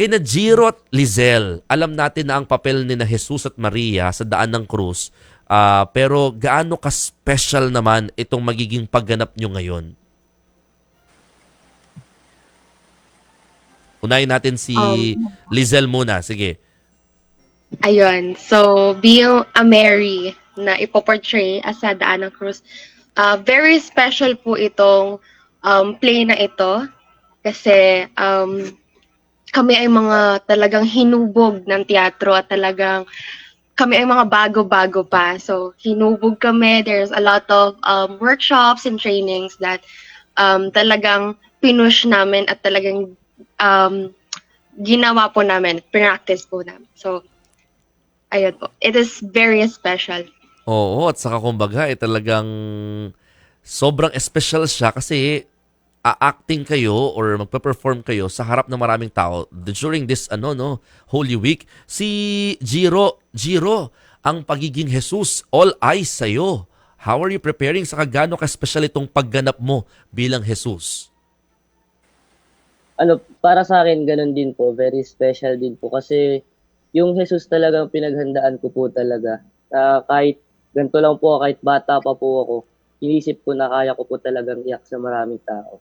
Kay na Giro at Lizel, alam natin na ang papel ni na Jesus at Maria sa daan ng krus. Ah, pero gaano ka-special naman itong magiging pagganap nyo ngayon? Unahin natin si Um, Lizel muna. Sige. Ayun. So, being a Mary na ipoportray as sa Daan ng Cruz, uh, very special po itong um, play na ito kasi um, kami ay mga talagang hinubog ng teatro at talagang kami ay mga bago-bago pa. So, hinubog kami. There's a lot of um, workshops and trainings that um, talagang pinush namin at talagang um, ginawa po namin, practice po namin. So, ayun po. It is very special. Oo, at saka kumbaga, eh, talagang sobrang special siya kasi a-acting kayo or magpe-perform kayo sa harap ng maraming tao during this ano no Holy Week. Si Jiro, Jiro, ang pagiging Jesus, all eyes sa iyo. How are you preparing sa kagano ka-special itong pagganap mo bilang Jesus? ano, para sa akin, ganun din po. Very special din po. Kasi yung Jesus talagang pinaghandaan ko po talaga. Ah, kahit ganito lang po, kahit bata pa po ako, inisip ko na kaya ko po talagang iyak sa maraming tao.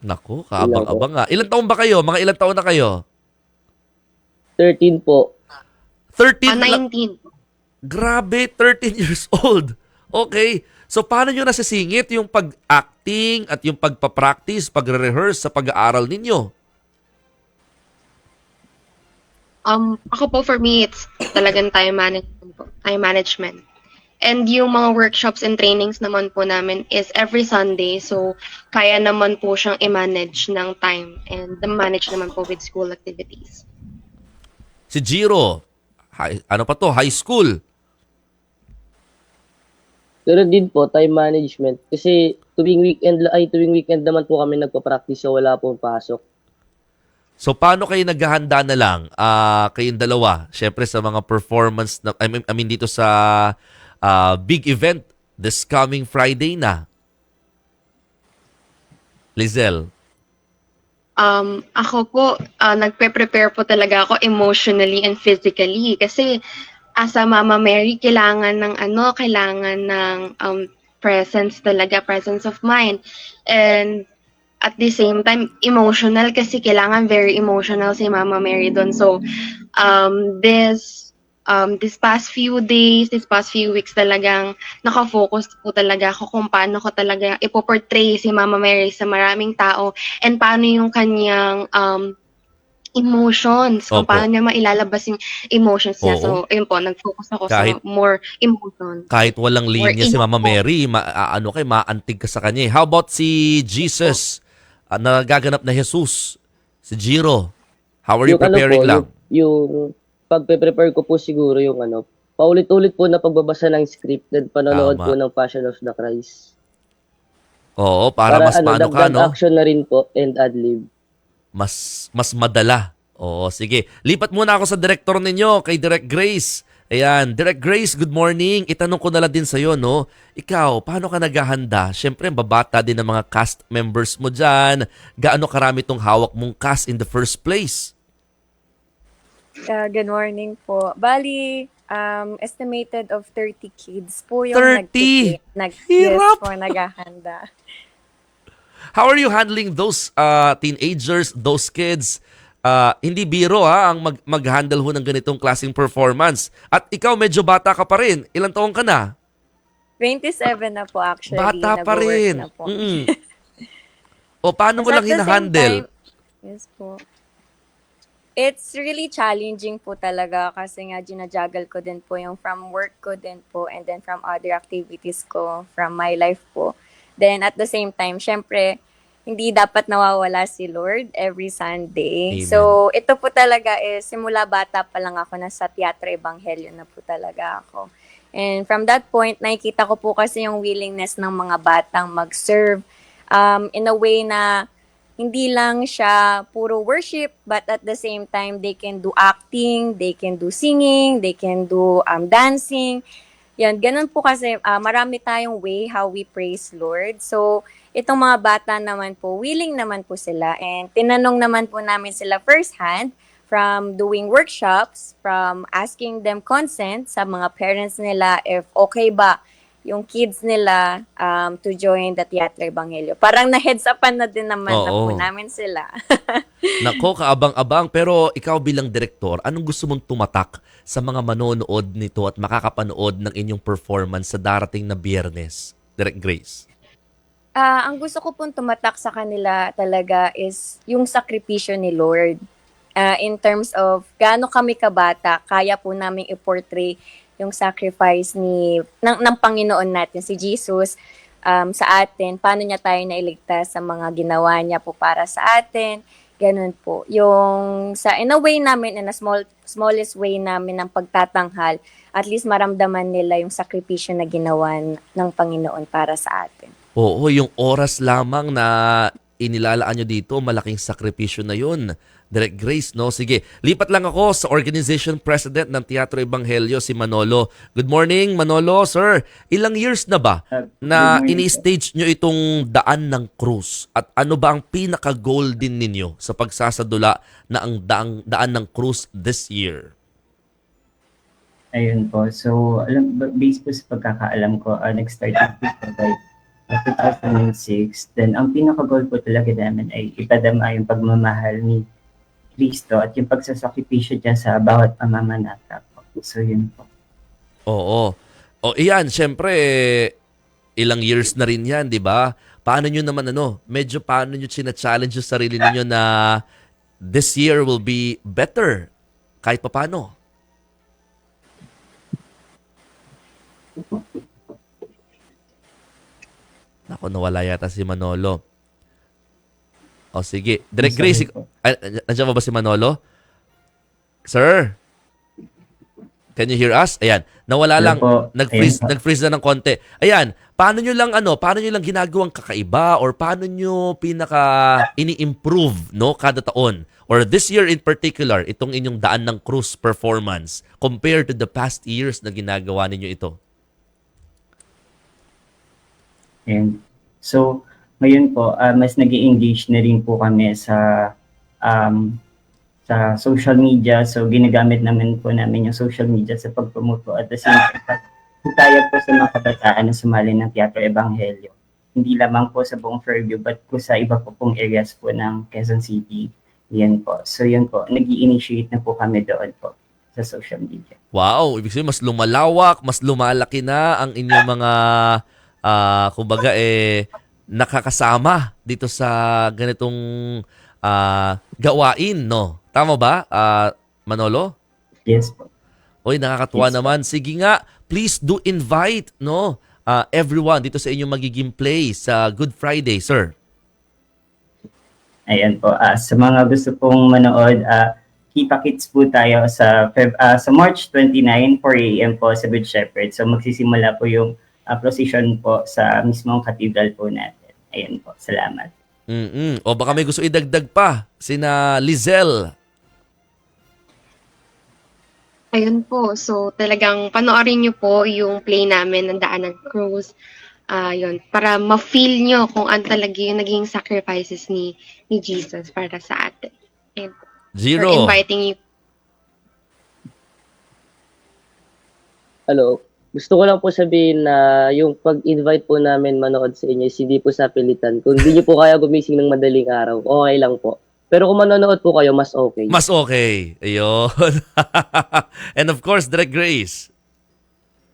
Naku, kaabang-abang nga. Ilan taon ba kayo? Mga ilan taon na kayo? 13 po. 13 Ah, lang. 19. Grabe, 13 years old. Okay. So, paano nyo nasisingit yung pag-acting at yung pagpa-practice, pagre-rehearse sa pag-aaral ninyo? Um, ako po for me, it's talagang time management po. Time management. And yung mga workshops and trainings naman po namin is every Sunday. So, kaya naman po siyang i-manage ng time and manage naman po with school activities. Si Jiro, hi- ano pa to, high school. Pero din po, time management. Kasi tuwing weekend, ay tuwing weekend naman po kami nagpa-practice so wala pong pasok. So, paano kayo naghahanda na lang, ah kayong dalawa? Siyempre sa mga performance, na, I, mean, I mean dito sa ah, big event this coming Friday na. Lizelle. Um, ako po, uh, nagpe-prepare po talaga ako emotionally and physically kasi as a Mama Mary, kailangan ng ano, kailangan ng um, presence talaga, presence of mind. And at the same time, emotional kasi kailangan very emotional si Mama Mary doon. So, um, this um, this past few days, this past few weeks talagang nakafocus po talaga ako kung paano ko talaga ipoportray si Mama Mary sa maraming tao and paano yung kanyang um, emotions, kung Opo. paano niya mailalabas yung emotions niya. Oo. So, ayun po, nag-focus ako Kahit- sa more emotion. kahit walang linya si Mama po. Mary, ma, ano kay maantig ka sa kanya. eh. How about si Jesus, ah, nagaganap na Jesus, si Jiro? How are you Yung ano preparing po, lang? Yung, yung pagpe-prepare ko po siguro yung ano, paulit-ulit po na pagbabasa ng script and panonood Tama. po ng Passion of the Christ. Oo, para, mas ano, paano ka, no? action na rin po and ad-lib. Mas, mas madala. Oo, sige. Lipat muna ako sa director ninyo, kay Direct Grace. Ayan, Direct Grace, good morning. Itanong ko na lang din sa'yo, no? Ikaw, paano ka naghahanda? Siyempre, babata din ng mga cast members mo dyan. Gaano karami tong hawak mong cast in the first place? Uh, good morning po. Bali, um, estimated of 30 kids po yung 30? nagtiti- nag, yes po, naghahanda. How are you handling those uh, teenagers, those kids? Uh, hindi biro ha, ang mag- mag-handle ho ng ganitong klaseng performance. At ikaw, medyo bata ka pa rin. Ilang taong ka na? 27 na po actually. Bata pa nag-work rin. Na po. Mm-mm. o paano mo lang the same hinahandle? time- yes po. It's really challenging po talaga kasi nga ginajuggle ko din po yung from work ko din po and then from other activities ko from my life po. Then at the same time, syempre, hindi dapat nawawala si Lord every Sunday. Amen. So, ito po talaga is simula bata pa lang ako nasa Teatro Ebanghelyo na po talaga ako. And from that point, nakikita ko po kasi yung willingness ng mga batang mag-serve um, in a way na hindi lang siya puro worship, but at the same time, they can do acting, they can do singing, they can do um, dancing. Yan, ganun po kasi ah, marami tayong way how we praise Lord. So, itong mga bata naman po, willing naman po sila. And tinanong naman po namin sila firsthand from doing workshops, from asking them consent sa mga parents nila if okay ba yung kids nila um, to join the Teatro Evangelio. Parang na-heads upan na din naman na po Oo. namin sila. Nako, kaabang-abang. Pero ikaw bilang direktor, anong gusto mong tumatak sa mga manonood nito at makakapanood ng inyong performance sa darating na biyernes? Direct Grace. Ah, ang gusto ko pong tumatak sa kanila talaga is yung sakripisyo ni Lord. Ah, in terms of gaano kami kabata, kaya po namin i-portray yung sacrifice ni ng, ng Panginoon natin, si Jesus, um, sa atin. Paano niya tayo nailigtas sa mga ginawa niya po para sa atin. Ganun po. Yung sa in a way namin, in a small, smallest way namin ng pagtatanghal, at least maramdaman nila yung sakripisyo na ginawa ng Panginoon para sa atin. Oo, yung oras lamang na inilalaan nyo dito, malaking sakripisyo na yun. Direct Grace, no? Sige, lipat lang ako sa organization president ng Teatro Ebanghelyo, si Manolo. Good morning, Manolo. Sir, ilang years na ba na ini-stage nyo itong daan ng krus? At ano ba ang pinaka-goal din ninyo sa pagsasadula na ang daang, daan ng krus this year? Ayun po. So, alam, ba- based po sa pagkakaalam ko, uh, nag-start po by 2006. Then, ang pinaka-goal po talaga namin ay ipadama yung pagmamahal ni Kristo at yung pagsasakripisyo niya sa bawat pamamanata po. So, yun po. Oo. O iyan, syempre, ilang years na rin yan, di ba? Paano nyo naman ano, medyo paano nyo china-challenge yung sarili ninyo na this year will be better kahit papano? Nako, nawala yata si Manolo. O sige. Direct Grace, ay, nandiyan ba ba si Manolo? Sir? Can you hear us? Ayan. Nawala Hello lang. po. Nag-freeze, Ayan nag-freeze na ng konti. Ayan. Paano nyo lang ano, paano nyo lang ginagawang kakaiba or paano nyo pinaka ini-improve no kada taon or this year in particular itong inyong daan ng cruise performance compared to the past years na ginagawa ninyo ito? And so, ngayon po, uh, mas nag engage na rin po kami sa um, sa social media. So, ginagamit namin po namin yung social media sa pag-promote po at the same time, tayo po sa mga kabataan na sumali ng Teatro Ebanghelyo. Hindi lamang po sa buong Fairview, but po sa iba po pong areas po ng Quezon City. Yan po. So, yun po. nag initiate na po kami doon po sa social media. Wow, ibig sabihin mas lumalawak, mas lumalaki na ang inyong mga ah kumbaga eh nakakasama dito sa ganitong ah, gawain, no? Tama ba? Ah, Manolo? Yes po. Oy, nakakatuwa Yes, naman. Sige nga, please do invite, no? ah, everyone dito sa inyong magiging play sa Good Friday, sir. Ayan po. ah sa mga gusto pong manood, uh, kita-kits po tayo sa Feb- ah, sa March 29, 4 a.m. po sa Good Shepherd. So magsisimula po yung ah, procession po sa mismong cathedral po natin. Ayan po. Salamat. mm O baka may gusto idagdag pa, sina Lizelle. Ayun po. So, talagang panoorin niyo po yung play namin ng Daan ng Cruise. Ah, yun. Para ma-feel niyo kung ano talaga yung naging sacrifices ni ni Jesus para sa atin. And Zero. we're inviting you Hello. Gusto ko lang po sabihin na yung pag-invite po namin manood sa inyo is hindi po sa pilitan. Kung hindi niyo po kaya gumising ng madaling araw, okay lang po. Pero kung manonood po kayo, mas okay. Mas okay. Ayun. And of course, Direct Grace.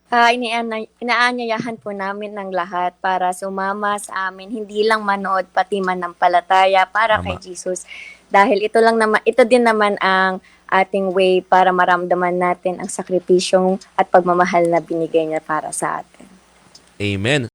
Ah, iniana- inaanyayahan po namin ng lahat para sumama sa amin, hindi lang manood pati manampalataya para Tama. kay Jesus. Dahil ito lang naman ito din naman ang ating way para maramdaman natin ang sakripisyong at pagmamahal na binigay niya para sa atin. Amen.